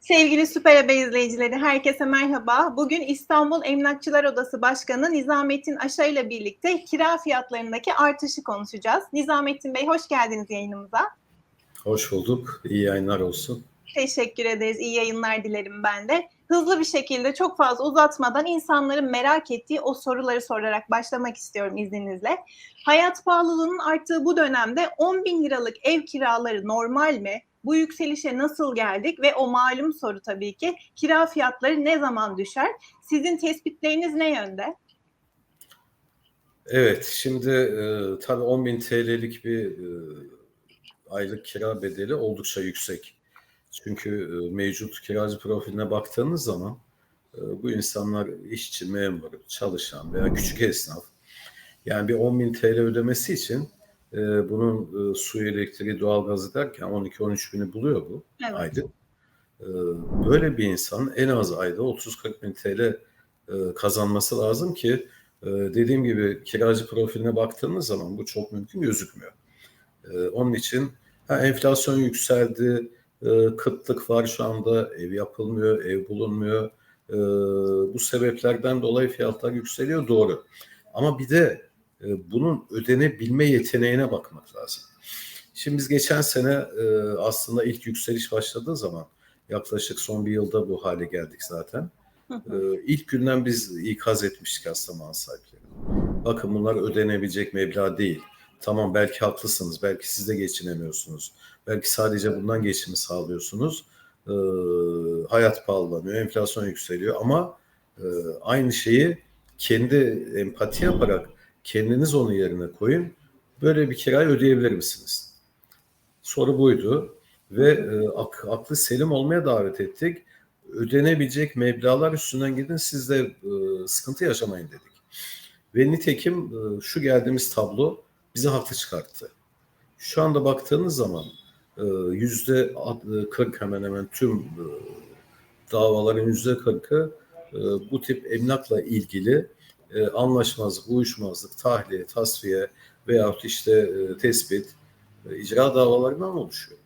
Sevgili Süper Haber izleyicileri, herkese merhaba. Bugün İstanbul Emlakçılar Odası Başkanı Nizamettin Aşa ile birlikte kira fiyatlarındaki artışı konuşacağız. Nizamettin Bey hoş geldiniz yayınımıza. Hoş bulduk. İyi yayınlar olsun. Teşekkür ederiz. İyi yayınlar dilerim ben de. Hızlı bir şekilde çok fazla uzatmadan insanların merak ettiği o soruları sorarak başlamak istiyorum izninizle. Hayat pahalılığının arttığı bu dönemde 10 bin liralık ev kiraları normal mi? Bu yükselişe nasıl geldik ve o malum soru tabii ki kira fiyatları ne zaman düşer? Sizin tespitleriniz ne yönde? Evet, şimdi e, tabii 10 bin TL'lik bir e, aylık kira bedeli oldukça yüksek. Çünkü e, mevcut kiracı profiline baktığınız zaman e, bu insanlar işçi, memur, çalışan veya küçük esnaf. Yani bir 10 bin TL ödemesi için e, bunun e, su, elektriği, doğalgazı derken 12-13 bini buluyor bu Evet. aylık. E, böyle bir insan en az ayda 30-40 bin TL e, kazanması lazım ki e, dediğim gibi kiracı profiline baktığınız zaman bu çok mümkün gözükmüyor. E, onun için ha, enflasyon yükseldi, e, kıtlık var şu anda, ev yapılmıyor, ev bulunmuyor. E, bu sebeplerden dolayı fiyatlar yükseliyor doğru. Ama bir de e, bunun ödenebilme yeteneğine bakmak lazım. Şimdi biz geçen sene e, aslında ilk yükseliş başladığı zaman yaklaşık son bir yılda bu hale geldik zaten. E, ilk günden biz ikaz etmiştik aslında mal sahipleri. Bakın bunlar ödenebilecek meblağ değil. Tamam belki haklısınız, belki siz de geçinemiyorsunuz. Belki sadece bundan geçimi sağlıyorsunuz. E, hayat pahalanıyor, enflasyon yükseliyor ama e, aynı şeyi kendi empati yaparak kendiniz onun yerine koyun. Böyle bir kirayı ödeyebilir misiniz? Soru buydu ve e, ak- aklı selim olmaya davet ettik. Ödenebilecek meblağlar üstünden gidin siz de e, sıkıntı yaşamayın dedik. Ve nitekim e, şu geldiğimiz tablo bizi haklı çıkarttı. Şu anda baktığınız zaman e, yüzde 40 hemen hemen tüm e, davaların yüzde 40'ı e, bu tip emlakla ilgili e, anlaşmazlık, uyuşmazlık, tahliye, tasfiye veyahut işte e, tespit, e, icra davalarından oluşuyor.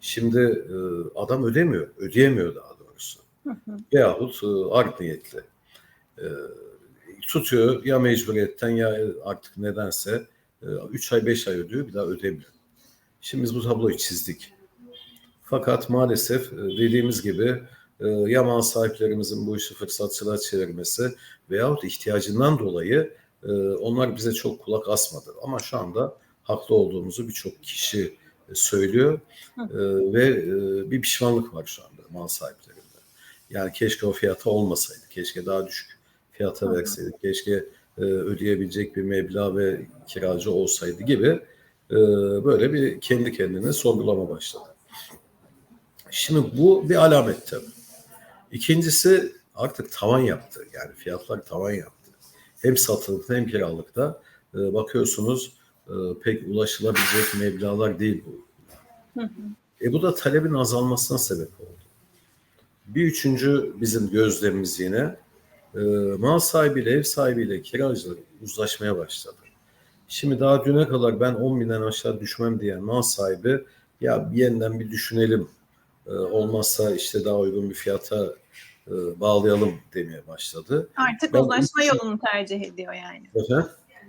Şimdi e, adam ödemiyor, ödeyemiyor daha doğrusu. Hı hı. Veyahut e, art niyetli. E, tutuyor ya mecburiyetten ya artık nedense 3 ay 5 ay ödüyor bir daha ödemiyor. Şimdi biz bu tabloyu çizdik. Fakat maalesef e, dediğimiz gibi e, ya mal sahiplerimizin bu işi fırsatçılığa çevirmesi veyahut ihtiyacından dolayı e, onlar bize çok kulak asmadı. Ama şu anda haklı olduğumuzu birçok kişi e, söylüyor E, ve e, bir pişmanlık var şu anda mal sahiplerinde. Yani keşke o fiyata olmasaydı, keşke daha düşük fiyata verseydik, keşke e, ödeyebilecek bir meblağ ve kiracı olsaydı gibi e, böyle bir kendi kendine sorgulama başladı. Şimdi bu bir alamet tabii. İkincisi artık tavan yaptı. Yani fiyatlar tavan yaptı. Hem satılıkta hem kiralıkta e, bakıyorsunuz e, pek ulaşılabilecek meblağlar değil bu. Hı hı. E bu da talebin azalmasına sebep oldu. Bir üçüncü bizim gözlemimiz yine e, mal sahibiyle ev sahibiyle kiracılar uzlaşmaya başladı. Şimdi daha düne kadar ben 10 binden aşağı düşmem diyen mal sahibi ya yeniden bir düşünelim olmazsa işte daha uygun bir fiyata e, bağlayalım demeye başladı. Artık Ben uzlaşma üç- yolunu tercih ediyor yani. Efendim?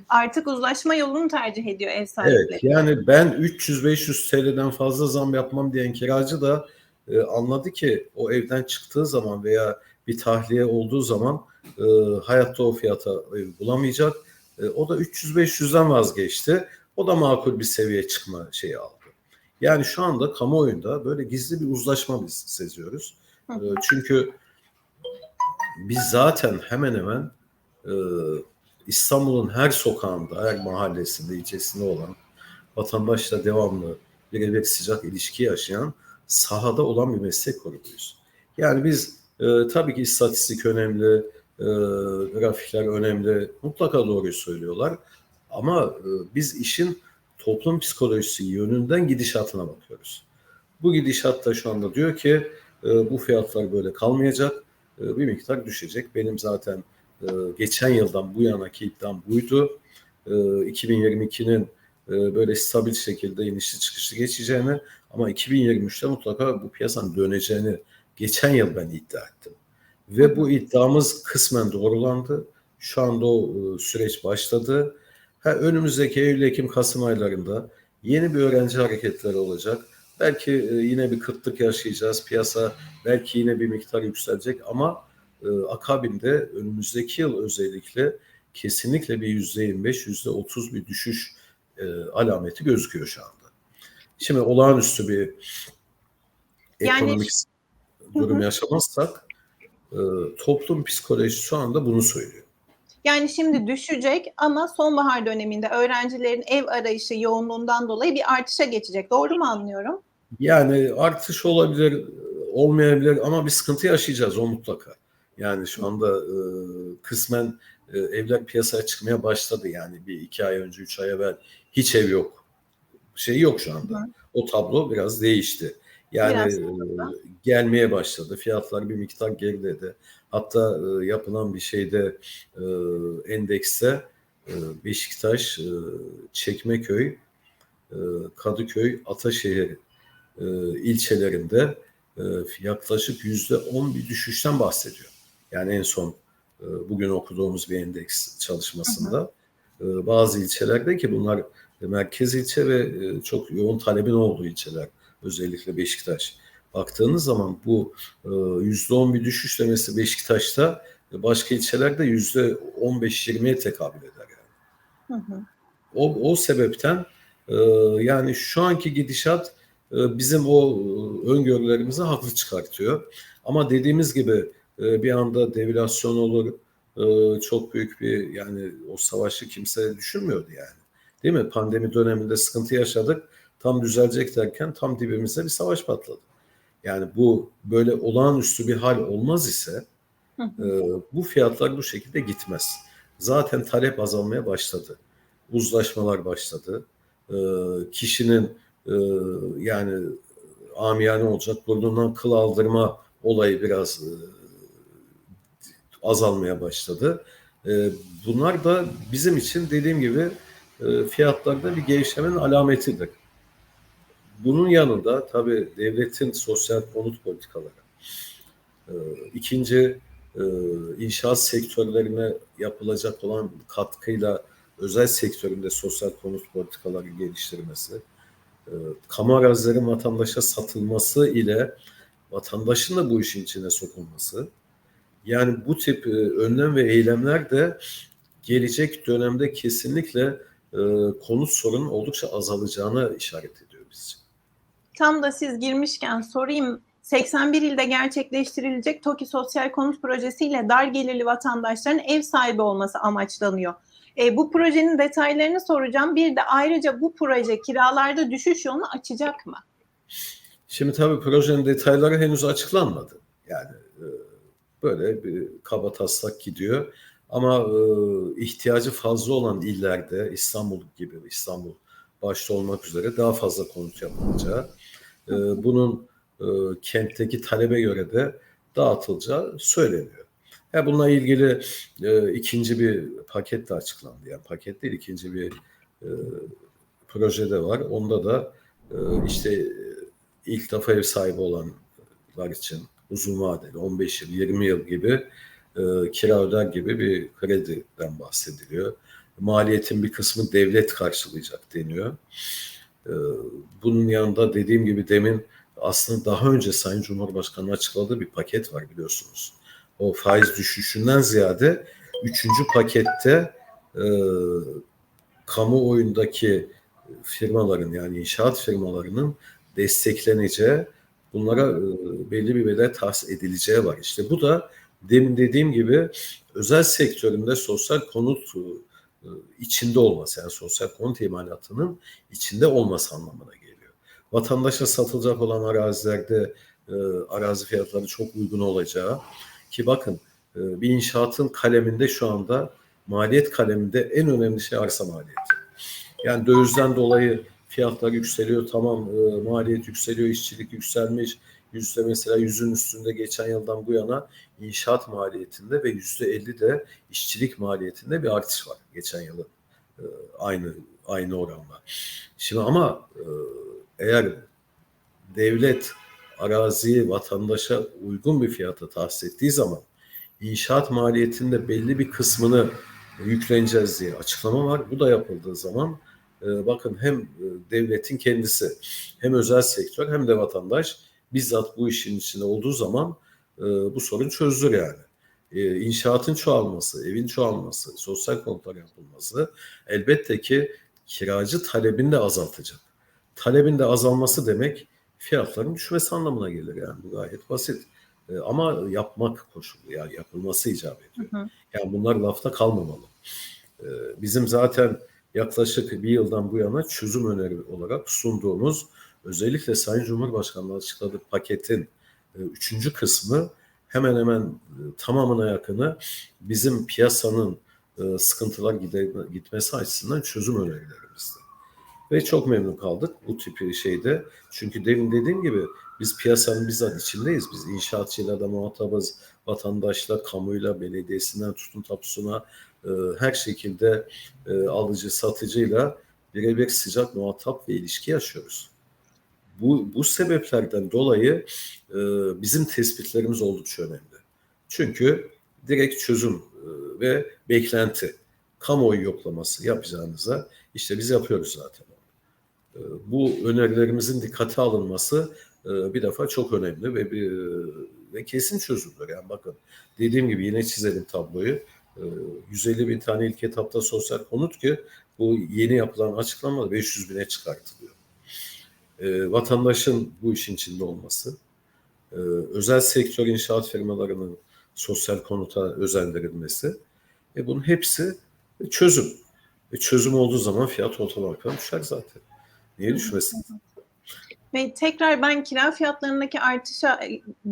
Artık uzlaşma yolunu tercih ediyor ev Evet sahipleri. yani ben 300-500 TL'den fazla zam yapmam diyen kiracı da e, anladı ki o evden çıktığı zaman veya bir tahliye olduğu zaman e, hayatta o fiyata ev bulamayacak. E, o da 300-500'den vazgeçti. O da makul bir seviyeye çıkma şeyi aldı. Yani şu anda kamuoyunda böyle gizli bir uzlaşma biz seziyoruz. Hı. E, çünkü biz zaten hemen hemen e, İstanbul'un her sokağında, her mahallesinde, ilçesinde olan vatandaşla devamlı birebir sıcak ilişki yaşayan sahada olan bir meslek grubuyuz. Yani biz e, tabii ki istatistik önemli, e, grafikler önemli, mutlaka doğruyu söylüyorlar. Ama e, biz işin toplum psikolojisi yönünden gidişatına bakıyoruz. Bu gidişatta şu anda diyor ki e, bu fiyatlar böyle kalmayacak, e, bir miktar düşecek. Benim zaten e, geçen yıldan bu yanaki iddiam buydu. E, 2022'nin e, böyle stabil şekilde inişli çıkışlı geçeceğini ama 2023'te mutlaka bu piyasanın döneceğini geçen yıl ben iddia ettim. Ve bu iddiamız kısmen doğrulandı. Şu anda o süreç başladı. Ha, önümüzdeki Eylül, Ekim, Kasım aylarında yeni bir öğrenci hareketleri olacak. Belki e, yine bir kıtlık yaşayacağız. Piyasa belki yine bir miktar yükselecek ama e, akabinde önümüzdeki yıl özellikle kesinlikle bir yüzde 25, yüzde 30 bir düşüş e, alameti gözüküyor şu anda. Şimdi olağanüstü bir Yani- ekonomik durum yaşamazsak e, toplum psikolojisi şu anda bunu söylüyor. Yani şimdi düşecek ama sonbahar döneminde öğrencilerin ev arayışı yoğunluğundan dolayı bir artışa geçecek. Doğru mu anlıyorum? Yani artış olabilir, olmayabilir ama bir sıkıntı yaşayacağız o mutlaka. Yani şu anda e, kısmen e, evler piyasaya çıkmaya başladı. Yani bir iki ay önce, üç ay evvel hiç ev yok. Şey yok şu anda. O tablo biraz değişti. Yani e, gelmeye başladı. Fiyatlar bir miktar geriledi. Hatta e, yapılan bir şeyde e, endekste e, Beşiktaş, e, Çekmeköy, e, Kadıköy, Ataşehir e, ilçelerinde e, yaklaşık yüzde on bir düşüşten bahsediyor. Yani en son e, bugün okuduğumuz bir endeks çalışmasında e, bazı ilçelerde ki bunlar merkez ilçe ve çok yoğun talebin olduğu ilçeler özellikle Beşiktaş. Baktığınız zaman bu e, yüzde on bir düşüş demesi Beşiktaş'ta e, başka ilçelerde yüzde on beş yirmiye tekabül eder yani. Hı hı. O, o sebepten e, yani şu anki gidişat e, bizim o e, öngörülerimizi haklı çıkartıyor. Ama dediğimiz gibi e, bir anda devalüasyon olur, e, çok büyük bir yani o savaşı kimse düşünmüyordu yani. Değil mi? Pandemi döneminde sıkıntı yaşadık. Tam düzelecek derken tam dibimizde bir savaş patladı. Yani bu böyle olağanüstü bir hal olmaz ise Hı hı. e, bu fiyatlar bu şekilde gitmez. Zaten talep azalmaya başladı. Uzlaşmalar başladı. E, kişinin e, yani amiyane olacak burnundan kıl aldırma olayı biraz e, azalmaya başladı. E, bunlar da bizim için dediğim gibi e, fiyatlarda bir gevşemenin alametidir. Bunun yanında tabii devletin sosyal konut politikaları, e, ikinci e, inşaat sektörlerine yapılacak olan katkıyla özel sektöründe sosyal konut politikaları geliştirmesi, e, kamu arazilerin vatandaşa satılması ile vatandaşın da bu işin içine sokulması, yani bu tip e, önlem ve eylemler de gelecek dönemde kesinlikle konut sorunun oldukça azalacağına işaret ediyor. Tam da siz girmişken sorayım. 81 ilde gerçekleştirilecek TOKİ Sosyal Konut Projesi ile dar gelirli vatandaşların ev sahibi olması amaçlanıyor. E, bu projenin detaylarını soracağım. Bir de ayrıca bu proje kiralarda düşüş yolunu açacak mı? Şimdi tabii projenin detayları henüz açıklanmadı. Yani e, böyle bir kaba taslak gidiyor. Ama e, ihtiyacı fazla olan illerde İstanbul gibi İstanbul başta olmak üzere daha fazla konut yapılacağı, e, bunun e, kentteki talebe göre de dağıtılacağı söyleniyor. Ya bununla ilgili e, ikinci bir paket de açıklandı. Yani paket değil ikinci bir e, proje de var. Onda da e, işte e, ilk defa ev sahibi olanlar için uzun vadeli 15 yıl 20 yıl gibi e, kira öder gibi bir krediden bahsediliyor. Maliyetin bir kısmı devlet karşılayacak deniyor. E, bunun yanında dediğim gibi demin aslında daha önce Sayın Cumhurbaşkanı açıkladığı bir paket var biliyorsunuz. O faiz düşüşünden ziyade üçüncü pakette e, kamuoyundaki firmaların yani inşaat firmalarının destekleneceği, bunlara e, belli bir bedel tahsis edileceği var. İşte bu da demin dediğim gibi özel sektöründe sosyal konut e, içinde olması, yani sosyal konut imalatının içinde olması anlamına geliyor. Vatandaşa satılacak olan arazilerde e, arazi fiyatları çok uygun olacağı ki bakın e, bir inşaatın kaleminde şu anda maliyet kaleminde en önemli şey arsa maliyeti. Yani dövizden dolayı fiyatlar yükseliyor. Tamam e, maliyet yükseliyor, işçilik yükselmiş. Yüzde mesela yüzün üstünde geçen yıldan bu yana inşaat maliyetinde ve yüzde elli de işçilik maliyetinde bir artış var geçen yılın e, aynı aynı oranla. Şimdi ama e, eğer devlet araziyi vatandaşa uygun bir fiyata tahsis ettiği zaman inşaat maliyetinde belli bir kısmını yükleneceğiz diye açıklama var. Bu da yapıldığı zaman e, bakın hem devletin kendisi hem özel sektör hem de vatandaş bizzat bu işin içinde olduğu zaman e, bu sorun çözülür yani. E, inşaatın çoğalması, evin çoğalması, sosyal konutlar yapılması elbette ki kiracı talebini de azaltacak. Talebin de azalması demek fiyatların düşmesi anlamına gelir yani bu gayet basit. E, ama yapmak koşulu yani yapılması icap ediyor. Hı hı. Yani bunlar lafta kalmamalı. E, bizim zaten yaklaşık bir yıldan bu yana çözüm öneri olarak sunduğumuz özellikle Sayın Cumhurbaşkanı'nın açıkladığı paketin e, üçüncü kısmı hemen hemen e, tamamına yakını bizim piyasanın e, sıkıntılar gide- gitmesi açısından çözüm önerilerimizdi. Ve çok memnun kaldık bu tipi şeyde. Çünkü demin dediğim gibi biz piyasanın bizzat içindeyiz. Biz inşaatçıyla da muhatabız, vatandaşla, kamuyla, belediyesinden tutun tapusuna e, her şekilde e, alıcı satıcıyla birebir sıcak muhatap ve ilişki yaşıyoruz. Bu, bu sebeplerden dolayı e, bizim tespitlerimiz oldukça önemli. Çünkü direkt çözüm e, ve beklenti, kamuoyu yoklaması yapacağınıza işte biz yapıyoruz zaten. E, bu önerilerimizin dikkate alınması e, bir defa çok önemli ve bir, ve kesin çözümdür. Yani bakın dediğim gibi yine çizelim tabloyu. E, 150 bin tane ilk etapta sosyal konut ki bu yeni yapılan açıklama 500 bine çıkartılıyor. E, vatandaşın bu işin içinde olması, e, özel sektör inşaat firmalarının sosyal konuta özendirilmesi ve bunun hepsi çözüm. E, çözüm olduğu zaman fiyat otomatikman düşer zaten. Niye düşmesin? Ve tekrar ben kira fiyatlarındaki artışa,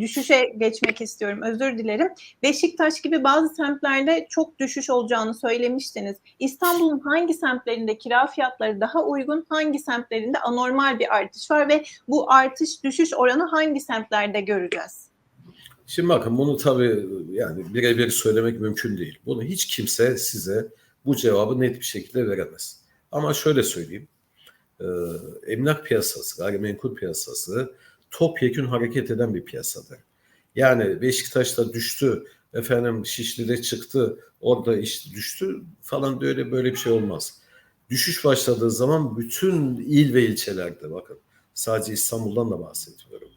düşüşe geçmek istiyorum. Özür dilerim. Beşiktaş gibi bazı semtlerde çok düşüş olacağını söylemiştiniz. İstanbul'un hangi semtlerinde kira fiyatları daha uygun, hangi semtlerinde anormal bir artış var ve bu artış düşüş oranı hangi semtlerde göreceğiz? Şimdi bakın bunu tabii yani birebir söylemek mümkün değil. Bunu hiç kimse size bu cevabı net bir şekilde veremez. Ama şöyle söyleyeyim. Ee, emlak piyasası, gayrimenkul piyasası topyekün hareket eden bir piyasadır. Yani Beşiktaş'ta düştü, efendim Şişli'de çıktı, orada işte düştü falan böyle böyle bir şey olmaz. Düşüş başladığı zaman bütün il ve ilçelerde bakın sadece İstanbul'dan da bahsetmiyorum.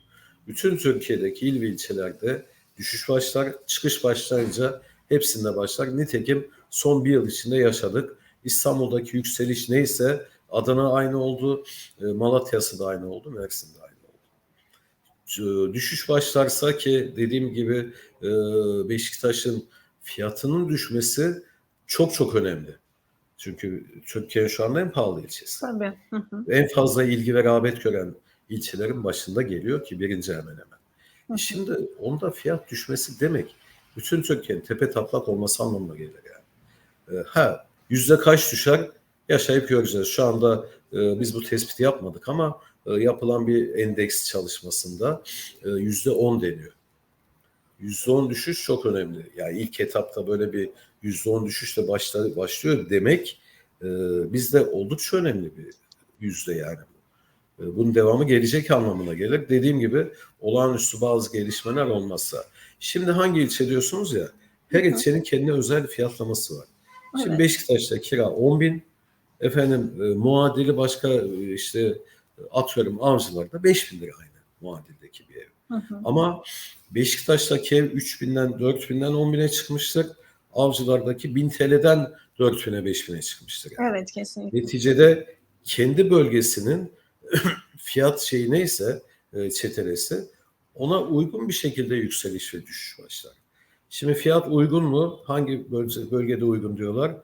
Bütün Türkiye'deki il ve ilçelerde düşüş başlar, çıkış başlayınca hepsinde başlar. Nitekim son bir yıl içinde yaşadık. İstanbul'daki yükseliş neyse Adana aynı oldu, e, Malatya'sı da aynı oldu, Mersin de aynı oldu. Düşüş başlarsa ki dediğim gibi e, Beşiktaş'ın fiyatının düşmesi çok çok önemli. Çünkü Türkiye şu anda en pahalı ilçesi. Tabii. Hı hı. En fazla ilgi ve rağbet gören ilçelerin başında geliyor ki birinci hemen hemen. Hı hı. Şimdi onda fiyat düşmesi demek bütün Türkiye'nin tepe taklak olması anlamına gelir yani. E, ha yüzde kaç düşer yaşayıp göreceğiz. Şu anda e, biz bu tespiti yapmadık ama e, yapılan bir endeks çalışmasında e, yüzde on deniyor. Yüzde on düşüş çok önemli. Yani ilk etapta böyle bir yüzde on düşüşle başla, başlıyor demek e, bizde oldukça önemli bir yüzde yani. E, bunun devamı gelecek anlamına gelir. Dediğim gibi olağanüstü bazı gelişmeler olmazsa. Şimdi hangi ilçe diyorsunuz ya? Her ilçenin kendine özel fiyatlaması var. Şimdi Evet. Beşiktaş'ta kira 10 bin. Efendim e, muadili başka e, işte atıyorum avcılarda 5 bin lira aynı muadildeki bir ev. Hı hı. Ama Beşiktaş'taki ev 3 binden 4 binden 10 bine çıkmıştır. Avcılardaki 1000 TL'den 4 bine 5 bine çıkmıştır. Yani. Evet kesinlikle. Neticede kendi bölgesinin fiyat şeyi neyse e, çetelesi ona uygun bir şekilde yükseliş ve düşüş başlar. Şimdi fiyat uygun mu? Hangi bölge- bölgede uygun diyorlar?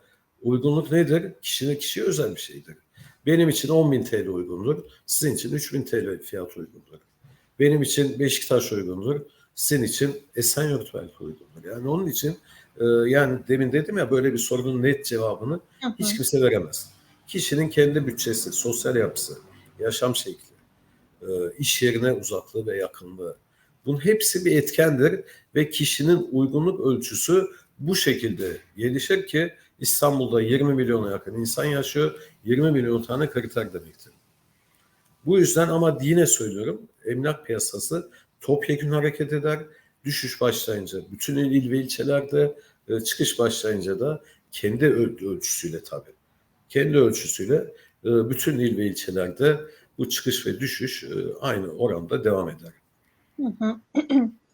Uygunluk nedir? Kişinin kişiye özel bir şeydir. Benim için 10.000 TL uygundur. Sizin için 3.000 TL fiyat uygundur. Benim için Beşiktaş uygundur. Sizin için Esenyurt belki uygundur. Yani onun için e, yani demin dedim ya böyle bir sorunun net cevabını Hı hı. hiç kimse veremez. Kişinin kendi bütçesi, sosyal yapısı, yaşam şekli, e, iş yerine uzaklığı ve yakınlığı. Bunun hepsi bir etkendir ve kişinin uygunluk ölçüsü bu şekilde gelişir ki İstanbul'da 20 milyona yakın insan yaşıyor. 20 milyon tane kriter demektir. Bu yüzden ama yine söylüyorum emlak piyasası topyekun hareket eder. Düşüş başlayınca bütün il ve ilçelerde e, çıkış başlayınca da kendi öl- ölçüsüyle tabii. Kendi ölçüsüyle e, bütün il ve ilçelerde bu çıkış ve düşüş e, aynı oranda devam eder. Hı hı.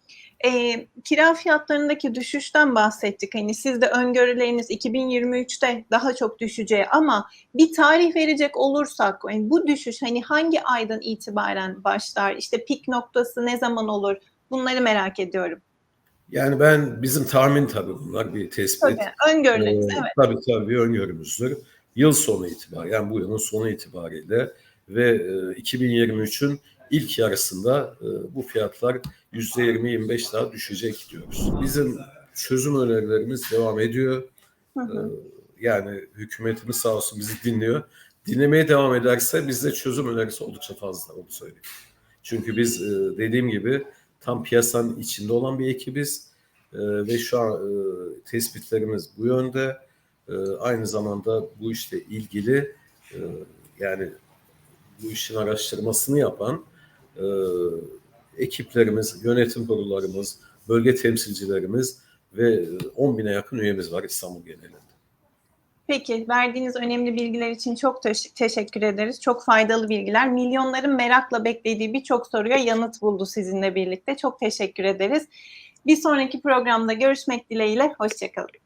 E, kira fiyatlarındaki düşüşten bahsettik. Hani siz de öngörüleriniz 2023'te daha çok düşeceği ama bir tarih verecek olursak yani bu düşüş hani hangi aydan itibaren başlar? İşte pik noktası ne zaman olur? Bunları merak ediyorum. Yani ben bizim tahmin tabii bunlar bir tespit. Tabii öngörüleriniz Ee, evet. Tabii tabii bir öngörümüzdür. Yıl sonu itibariyle yani bu yılın sonu itibariyle ve e, 2023'ün ilk yarısında e, bu fiyatlar %20-25 daha düşecek diyoruz. Bizim çözüm önerilerimiz devam ediyor. Hı hı. Yani hükümetimiz sağ olsun bizi dinliyor. Dinlemeye devam ederse bizde çözüm önerisi oldukça fazla onu söyleyeyim. Çünkü biz e, dediğim gibi tam piyasanın içinde olan bir ekibiz E, ve şu an e, tespitlerimiz bu yönde. E, Aynı zamanda bu işle ilgili e, yani bu işin araştırmasını yapan e, ekiplerimiz, yönetim kurullarımız, bölge temsilcilerimiz ve 10 bine yakın üyemiz var İstanbul genelinde. Peki verdiğiniz önemli bilgiler için çok teş- teşekkür ederiz. Çok faydalı bilgiler. Milyonların merakla beklediği birçok soruya yanıt buldu sizinle birlikte. Çok teşekkür ederiz. Bir sonraki programda görüşmek dileğiyle. Hoşçakalın.